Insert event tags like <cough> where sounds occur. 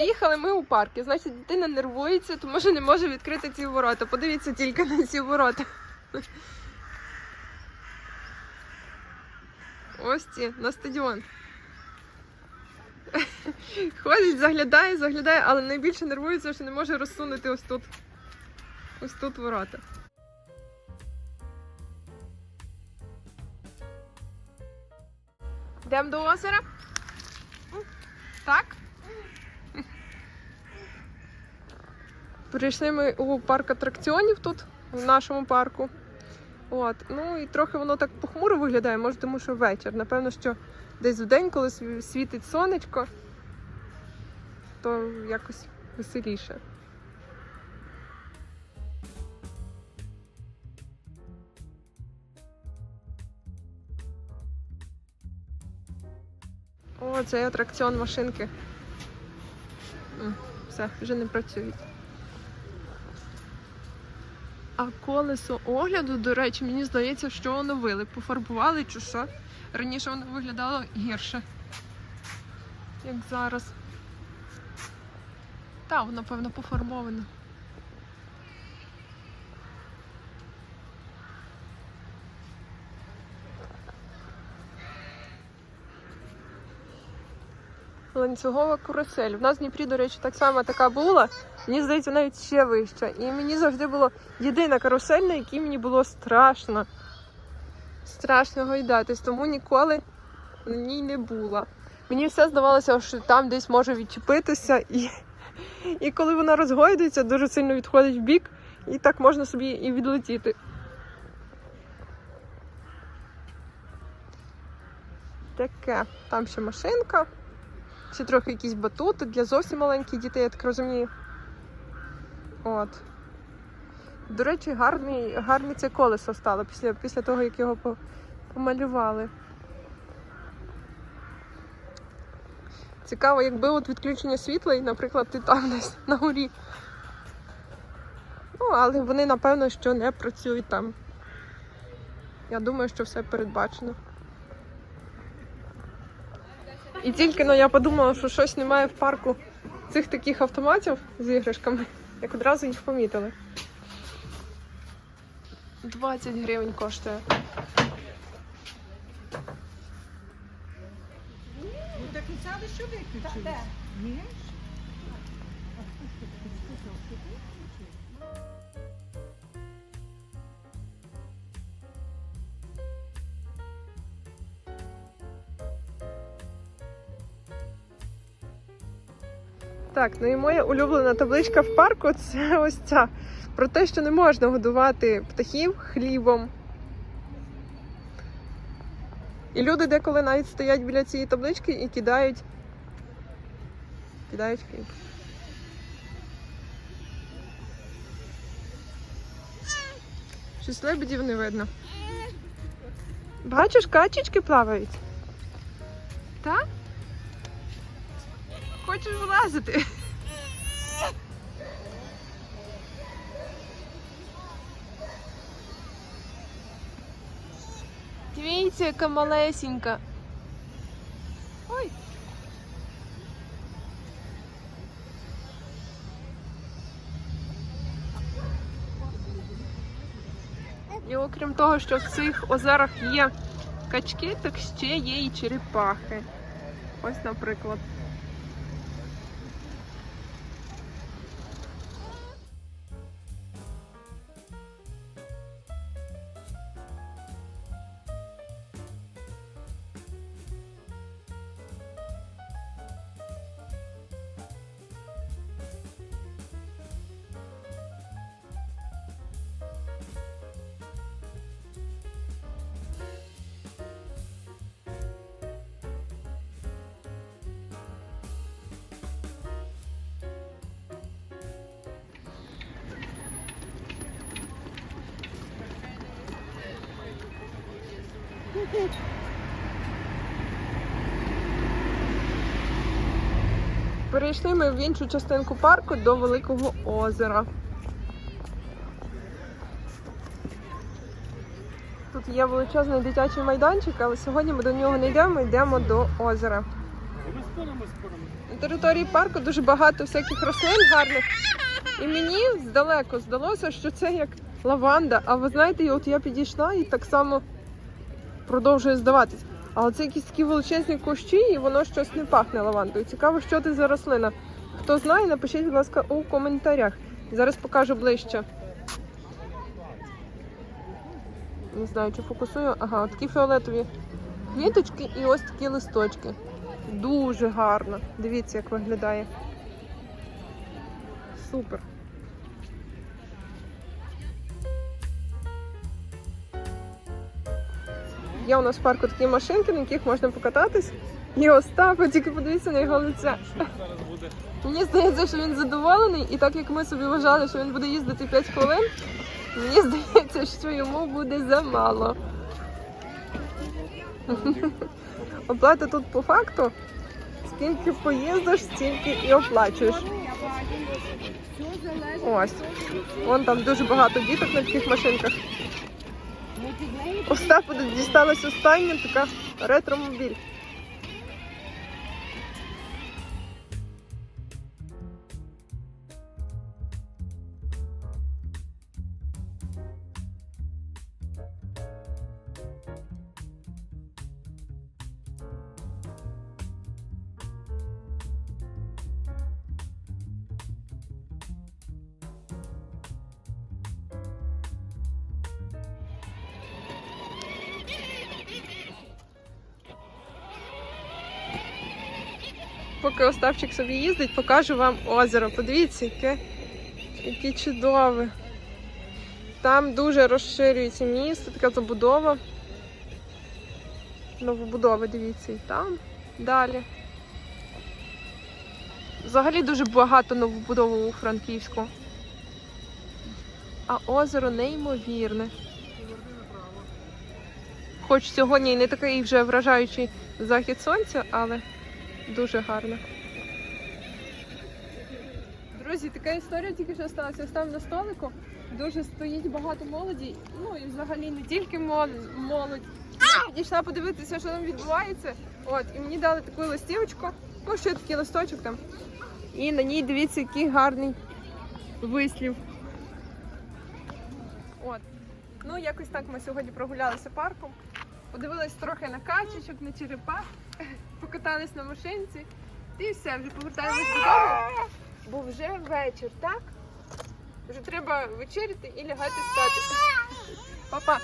приїхали ми у парк. І, значить, дитина нервується, тому що не може відкрити ці ворота. Подивіться тільки на ці ворота. Ось ці на стадіон. Ходить, заглядає, заглядає, але найбільше нервується, що не може розсунути ось тут. Ось тут ворота. Йдемо до озера? Так? Прийшли ми у парк атракціонів тут, в нашому парку. От. Ну і трохи воно так похмуро виглядає, може, тому що вечір. Напевно, що десь в день, коли світить сонечко, то якось веселіше. О, цей атракціон машинки. Все, вже не працюють. А колесо огляду, до речі, мені здається, що оновили. Пофарбували чи що. Раніше воно виглядало гірше, як зараз. Та, воно, певно, пофарбоване. Ланцюгова карусель. У нас в Дніпрі, до речі, так само така була. Мені здається, навіть ще вища. І мені завжди було єдина карусель, на якій мені було страшно. Страшно гойдатись, тому ніколи на ній не була. Мені все здавалося, що там десь може відчепитися, і, і коли вона розгойдується, дуже сильно відходить в бік, і так можна собі і відлетіти. Таке. Там ще машинка. Ще трохи якісь батути для зовсім маленьких дітей, я так розумію. От. До речі, гарний, гарне це колесо стало після, після того, як його помалювали. Цікаво, якби от відключення світла, і, наприклад, ти там десь на горі. Ну, але вони, напевно, що не працюють там. Я думаю, що все передбачено. І тільки ну, я подумала, що щось немає в парку цих таких автоматів з іграшками, як одразу їх помітили. 20 гривень коштує. Так і сяде, що виключили? Ні? Так, ну і моя улюблена табличка в парку це <laughs> ось ця. Про те, що не можна годувати птахів хлібом. І люди деколи навіть стоять біля цієї таблички і кидають. Кидають хліб. Щось лебедів не видно. Бачиш, качечки плавають. Так? Хочеш вилазити? Дивіться, яка малесенька. Ой. І окрім того, що в цих озерах є качки, так ще є і черепахи. Ось, наприклад. Перейшли ми в іншу частинку парку до Великого озера. Тут є величезний дитячий майданчик, але сьогодні ми до нього не йдемо, йдемо до озера. На території парку дуже багато всяких рослин гарних. І мені здалеку здалося, що це як лаванда. А ви знаєте, от я підійшла і так само продовжує здаватись. Але це якісь такі величезні кущі, і воно щось не пахне лавандою. Цікаво, що це за рослина. Хто знає, напишіть, будь ласка, у коментарях. Зараз покажу ближче. Не знаю, чи фокусую. Ага, такі фіолетові квіточки і ось такі листочки. Дуже гарно. Дивіться, як виглядає. Супер. Є у нас в парку такі машинки, на яких можна покататись. І Остапа, тільки подивіться на його лице. Мені здається, що він задоволений, і так як ми собі вважали, що він буде їздити 5 хвилин, мені здається, що йому буде замало. Оплата тут по факту. Скільки поїздиш, стільки і оплачуєш. Ось. Вон там дуже багато діток на таких машинках. Остапу дісталась остання така ретромобіль. Поки Остапчик собі їздить, покажу вам озеро. Подивіться, яке, яке чудове. Там дуже розширюється місто, така забудова. Новобудови, дивіться, і там далі. Взагалі дуже багато новобудови у Франківську. А озеро неймовірне. Хоч сьогодні і не такий вже вражаючий захід сонця, але Дуже гарно. Друзі, така історія тільки що сталася. Ось там на столику дуже стоїть багато молоді. Ну і взагалі не тільки мол- молодь. Я подивитися, що там відбувається. От, і мені дали таку листівочку. Ну, ще такий листочок там. І на ній дивіться, який гарний вислів. От. Ну, якось так ми сьогодні прогулялися парком. Подивились трохи на качечок, на черепах, <laughs> покатались на машинці. І все, вже повертаємось додому. Бо вже вечір, так? Вже треба вечеряти і лягати спати. Папа.